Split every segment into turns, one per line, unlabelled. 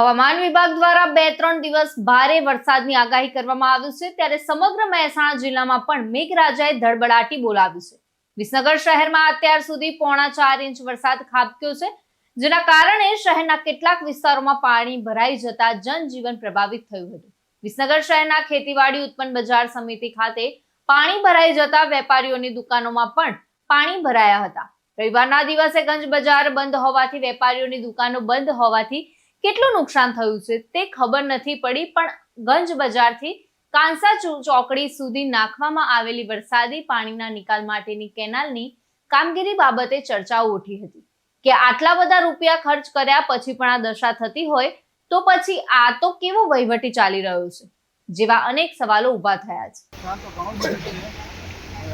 હવામાન વિભાગ દ્વારા બે ત્રણ દિવસ ભારે વરસાદની આગાહી કરવામાં આવી છે. ત્યારે સમગ્ર મહેસાણા જિલ્લામાં પણ મેઘરાજાએ ધડબડાટી બોલાવી છે. વિસનગર શહેરમાં અત્યાર સુધી પોણા ચાર ઇંચ વરસાદ ખાબક્યો છે, જેના કારણે શહેરના કેટલાક વિસ્તારોમાં પાણી ભરાઈ જતા જનજીવન પ્રભાવિત થયું હતું. વિસનગર શહેરના ખેતીવાડી ઉત્પન્ન બજાર સમિતિ ખાતે પાણી ભરાઈ જતા વેપારીઓની દુકાનોમાં પણ પાણી ભરાયા હતા. રવિવારના દિવસે ગંજ બજાર બંધ હોવાથી વેપારીઓની દુકાનો બંધ હોવાથી કેટલું નુકસાન થયું છે તે ખબર નથી પડી, પણ ગંજ બજારથી કાંસા ચોકડી સુધી નાખવામાં આવેલી વરસાદી પાણીના નિકાલ માટેની કેનાલની કામગીરી બાબતે ચર્ચાઓ ઉઠી હતી કે આટલા બધા રૂપિયા ખર્ચ કર્યા પછી પણ આ દશા થતી હોય તો પછી આ તો કેવો વહીવટી ચાલી રહ્યો છે, જેવા અનેક સવાલો ઊભા થયા છે.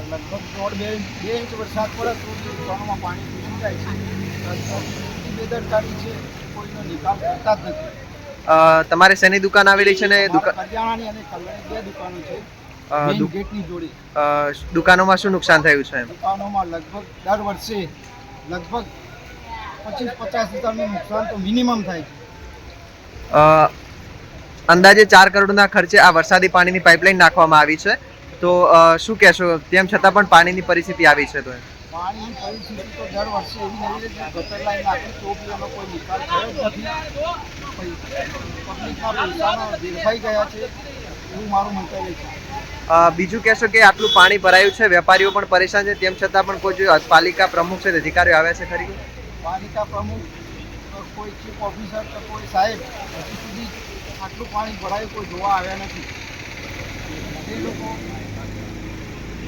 લગભગ બે ઇંચ વરસાદ પડે તો પાણી જાય છે. કોઈનો નિકાલ કરતા જ નથી.
તમારે શેની દુકાન આવેલી છે ને? દુકાન
અને કલ્યાણી બે દુકાનો છે. ગેટની જોડે.
દુકાનોમાં શું નુકસાન થયું છે એમ?
દુકાનોમાં લગભગ દર વર્ષે લગભગ પચીસ પચાસ હજારનું નુકસાન તો મિનિમમ થાય છે.
અ, અંદાજે ચાર કરોડના ખર્ચે આ વરસાદી પાણીની પાઇપલાઇન નાખવામાં આવી છે. તો શું કહેશો? તેમ છતાં પણ પાણીની પરિસ્થિતિ આવી છે તો
પાણીની પરિસ્થિતિ તો દર વર્ષે એવી નવી રીતે ગટર લાઈન નાખી તો બી એનો કોઈ નિકાલ થયો જ નથી. પબ્લિકમાં પૈસાનો વેરફાઈ ગયા છે એવું મારું મંતવ્ય છે.
બીજું કહેશો કે આટલું પાણી ભરાયું છે વેપારીઓ પણ પરેશાન છે તેમ છતાં પણ કોઈ જો પાલિકા પ્રમુખ છે અધિકારીઓ આવ્યા છે ખરી?
પાલિકા પ્રમુખ કોઈ ચીફ ઓફિસર કે કોઈ સાહેબ હજી સુધી આટલું પાણી ભરાયું કોઈ જોવા આવ્યા નથી. એ લોકો